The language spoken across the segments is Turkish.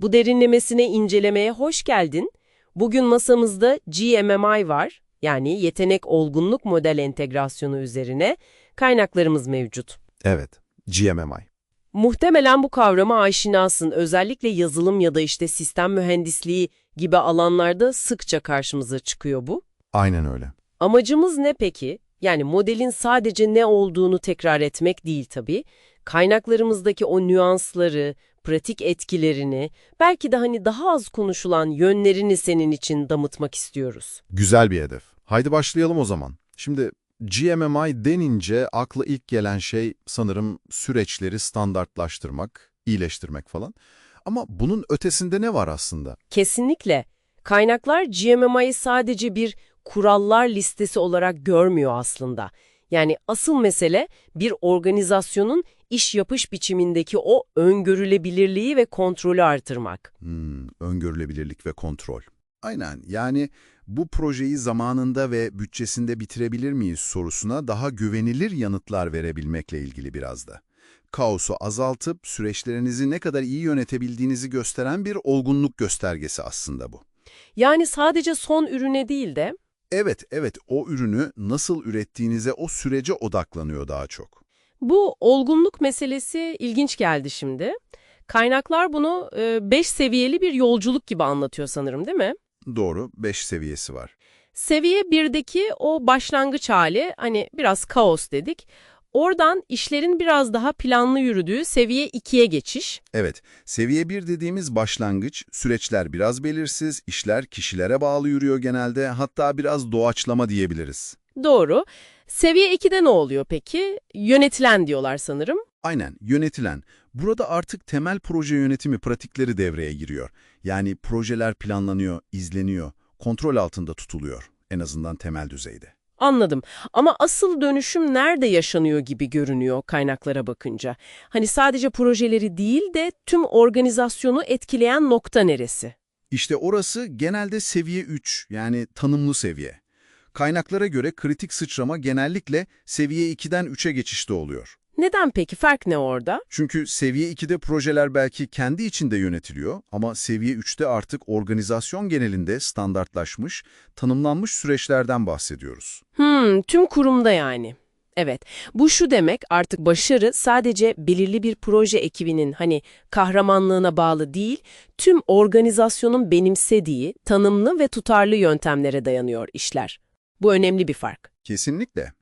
Bu derinlemesine incelemeye hoş geldin. Bugün masamızda GMMI var, yani yetenek olgunluk model entegrasyonu üzerine kaynaklarımız mevcut. Evet, GMMI. Muhtemelen bu kavrama aşinasın. Özellikle yazılım ya da işte sistem mühendisliği gibi alanlarda sıkça karşımıza çıkıyor bu. Aynen öyle. Amacımız ne peki? Yani modelin sadece ne olduğunu tekrar etmek değil tabii. Kaynaklarımızdaki o nüansları, pratik etkilerini, belki de hani daha az konuşulan yönlerini senin için damıtmak istiyoruz. Güzel bir hedef. Haydi başlayalım o zaman. Şimdi GMMI denince akla ilk gelen şey sanırım süreçleri standartlaştırmak, iyileştirmek falan. Ama bunun ötesinde ne var aslında? Kesinlikle. Kaynaklar GMMI'yi sadece bir kurallar listesi olarak görmüyor aslında. Yani asıl mesele bir organizasyonun iş yapış biçimindeki o öngörülebilirliği ve kontrolü artırmak. Hmm, öngörülebilirlik ve kontrol. Aynen yani bu projeyi zamanında ve bütçesinde bitirebilir miyiz sorusuna daha güvenilir yanıtlar verebilmekle ilgili biraz da. Kaosu azaltıp süreçlerinizi ne kadar iyi yönetebildiğinizi gösteren bir olgunluk göstergesi aslında bu. Yani sadece son ürüne değil de Evet, evet o ürünü nasıl ürettiğinize o sürece odaklanıyor daha çok. bu olgunluk meselesi ilginç geldi şimdi. Kaynaklar bunu 5 seviyeli bir yolculuk gibi anlatıyor sanırım değil mi? Doğru, 5 seviyesi var. Seviye 1'deki o başlangıç hali hani biraz kaos dedik. Oradan işlerin biraz daha planlı yürüdüğü seviye 2'ye geçiş. Evet, seviye 1 dediğimiz başlangıç, süreçler biraz belirsiz, işler kişilere bağlı yürüyor genelde, hatta biraz doğaçlama diyebiliriz. Doğru. Seviye 2'de ne oluyor peki? Yönetilen diyorlar sanırım. Aynen, yönetilen. Burada artık temel proje yönetimi pratikleri devreye giriyor. Yani projeler planlanıyor, izleniyor, kontrol altında tutuluyor. En azından temel düzeyde. Anladım. Ama asıl dönüşüm nerede yaşanıyor gibi görünüyor kaynaklara bakınca. Hani sadece projeleri değil de tüm organizasyonu etkileyen nokta neresi? İşte orası genelde seviye 3 yani tanımlı seviye. Kaynaklara göre kritik sıçrama genellikle seviye 2'den 3'e geçişte oluyor. Neden peki? Fark ne orada? Çünkü seviye 2'de projeler belki kendi içinde yönetiliyor ama seviye 3'te artık organizasyon genelinde standartlaşmış, tanımlanmış süreçlerden bahsediyoruz. Hmm, tüm kurumda yani. Evet, bu şu demek artık başarı sadece belirli bir proje ekibinin hani kahramanlığına bağlı değil, tüm organizasyonun benimsediği, tanımlı ve tutarlı yöntemlere dayanıyor işler. Bu önemli bir fark. Kesinlikle.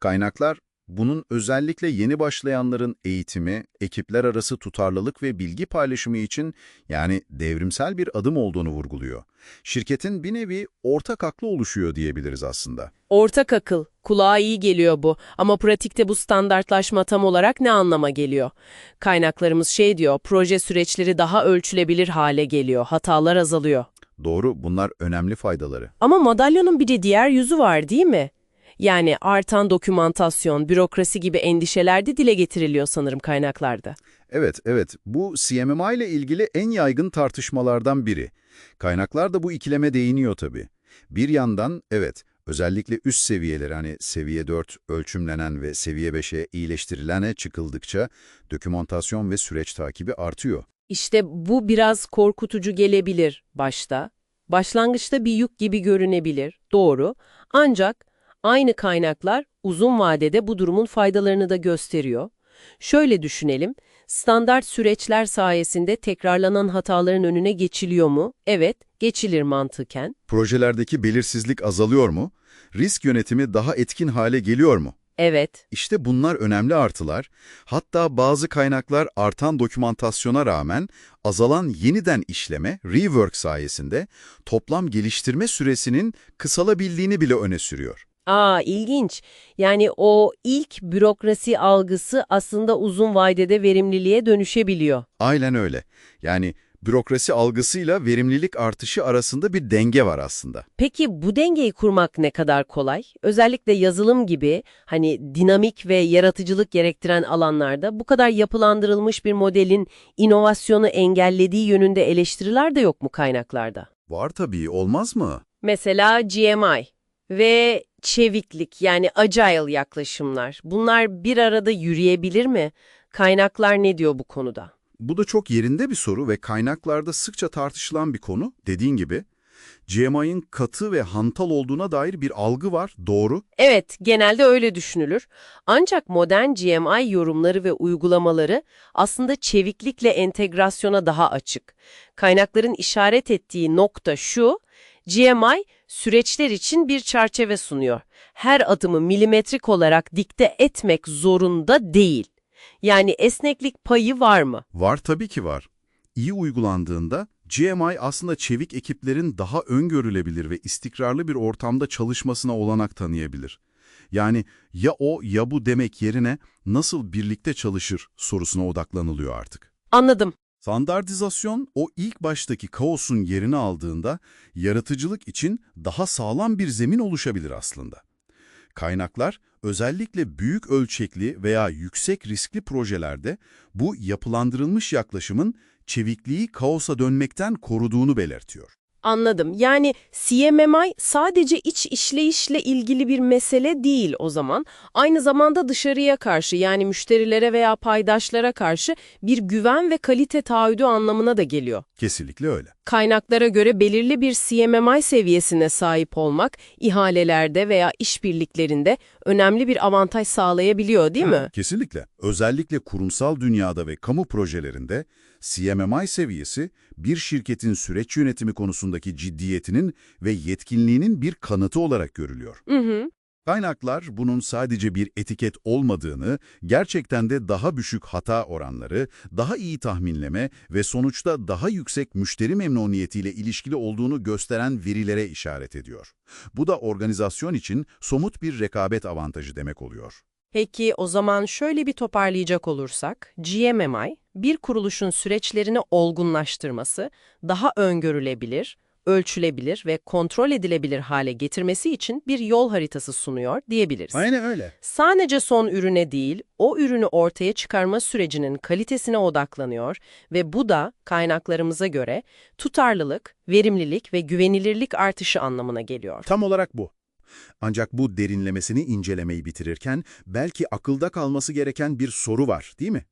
Kaynaklar bunun özellikle yeni başlayanların eğitimi, ekipler arası tutarlılık ve bilgi paylaşımı için yani devrimsel bir adım olduğunu vurguluyor. Şirketin bir nevi ortak aklı oluşuyor diyebiliriz aslında. Ortak akıl, kulağa iyi geliyor bu ama pratikte bu standartlaşma tam olarak ne anlama geliyor? Kaynaklarımız şey diyor, proje süreçleri daha ölçülebilir hale geliyor, hatalar azalıyor. Doğru, bunlar önemli faydaları. Ama madalyonun bir de diğer yüzü var değil mi? Yani artan dokümantasyon, bürokrasi gibi endişeler de dile getiriliyor sanırım kaynaklarda. Evet, evet. Bu CMMI ile ilgili en yaygın tartışmalardan biri. Kaynaklar da bu ikileme değiniyor tabii. Bir yandan, evet, özellikle üst seviyeler hani seviye 4 ölçümlenen ve seviye 5'e iyileştirilene çıkıldıkça dokümantasyon ve süreç takibi artıyor. İşte bu biraz korkutucu gelebilir başta. Başlangıçta bir yük gibi görünebilir, doğru. Ancak aynı kaynaklar uzun vadede bu durumun faydalarını da gösteriyor. Şöyle düşünelim, standart süreçler sayesinde tekrarlanan hataların önüne geçiliyor mu? Evet, geçilir mantıken. Projelerdeki belirsizlik azalıyor mu? Risk yönetimi daha etkin hale geliyor mu? Evet, İşte bunlar önemli artılar. Hatta bazı kaynaklar artan dokümantasyona rağmen azalan yeniden işleme, rework sayesinde toplam geliştirme süresinin kısalabildiğini bile öne sürüyor. Aa ilginç. Yani o ilk bürokrasi algısı aslında uzun vadede verimliliğe dönüşebiliyor. Aynen öyle. Yani bürokrasi algısıyla verimlilik artışı arasında bir denge var aslında. Peki bu dengeyi kurmak ne kadar kolay? Özellikle yazılım gibi hani dinamik ve yaratıcılık gerektiren alanlarda bu kadar yapılandırılmış bir modelin inovasyonu engellediği yönünde eleştiriler de yok mu kaynaklarda? Var tabii, olmaz mı? Mesela GMI ve çeviklik yani agile yaklaşımlar. Bunlar bir arada yürüyebilir mi? Kaynaklar ne diyor bu konuda? bu da çok yerinde bir soru ve kaynaklarda sıkça tartışılan bir konu. Dediğin gibi, GMI'nin katı ve hantal olduğuna dair bir algı var, doğru. Evet, genelde öyle düşünülür. Ancak modern GMI yorumları ve uygulamaları aslında çeviklikle entegrasyona daha açık. Kaynakların işaret ettiği nokta şu, GMI süreçler için bir çerçeve sunuyor. Her adımı milimetrik olarak dikte etmek zorunda değil. Yani esneklik payı var mı? Var tabii ki var. İyi uygulandığında GMI aslında çevik ekiplerin daha öngörülebilir ve istikrarlı bir ortamda çalışmasına olanak tanıyabilir. Yani ya o ya bu demek yerine nasıl birlikte çalışır sorusuna odaklanılıyor artık. Anladım. Standartizasyon o ilk baştaki kaosun yerini aldığında yaratıcılık için daha sağlam bir zemin oluşabilir aslında. Kaynaklar özellikle büyük ölçekli veya yüksek riskli projelerde bu yapılandırılmış yaklaşımın çevikliği kaosa dönmekten koruduğunu belirtiyor. Anladım. Yani CMMI sadece iç işleyişle ilgili bir mesele değil o zaman. Aynı zamanda dışarıya karşı yani müşterilere veya paydaşlara karşı bir güven ve kalite taahhüdü anlamına da geliyor. Kesinlikle öyle. Kaynaklara göre belirli bir CMMI seviyesine sahip olmak ihalelerde veya işbirliklerinde önemli bir avantaj sağlayabiliyor değil mi? Kesinlikle. Özellikle kurumsal dünyada ve kamu projelerinde CMMI seviyesi bir şirketin süreç yönetimi konusundaki ciddiyetinin ve yetkinliğinin bir kanıtı olarak görülüyor. Hı hı. Kaynaklar bunun sadece bir etiket olmadığını, gerçekten de daha düşük hata oranları, daha iyi tahminleme ve sonuçta daha yüksek müşteri memnuniyetiyle ilişkili olduğunu gösteren verilere işaret ediyor. Bu da organizasyon için somut bir rekabet avantajı demek oluyor. Peki o zaman şöyle bir toparlayacak olursak, GMMI, bir kuruluşun süreçlerini olgunlaştırması, daha öngörülebilir, ölçülebilir ve kontrol edilebilir hale getirmesi için bir yol haritası sunuyor diyebiliriz. Aynen öyle. Sadece son ürüne değil, o ürünü ortaya çıkarma sürecinin kalitesine odaklanıyor ve bu da kaynaklarımıza göre tutarlılık, verimlilik ve güvenilirlik artışı anlamına geliyor. Tam olarak bu. Ancak bu derinlemesini incelemeyi bitirirken belki akılda kalması gereken bir soru var, değil mi?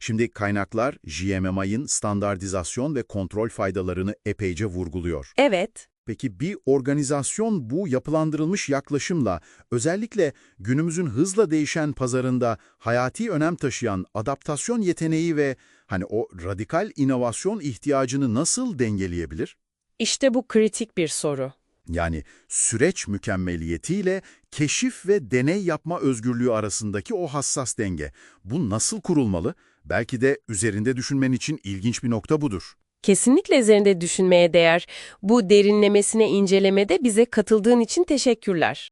Şimdi kaynaklar GMMI'nin standartizasyon ve kontrol faydalarını epeyce vurguluyor. Evet, Peki bir organizasyon bu yapılandırılmış yaklaşımla özellikle günümüzün hızla değişen pazarında hayati önem taşıyan adaptasyon yeteneği ve hani o radikal inovasyon ihtiyacını nasıl dengeleyebilir? işte bu kritik bir soru. Yani süreç mükemmeliyetiyle keşif ve deney yapma özgürlüğü arasındaki o hassas denge. Bu nasıl kurulmalı? Belki de üzerinde düşünmen için ilginç bir nokta budur. Kesinlikle üzerinde düşünmeye değer. Bu derinlemesine incelemede bize katıldığın için teşekkürler.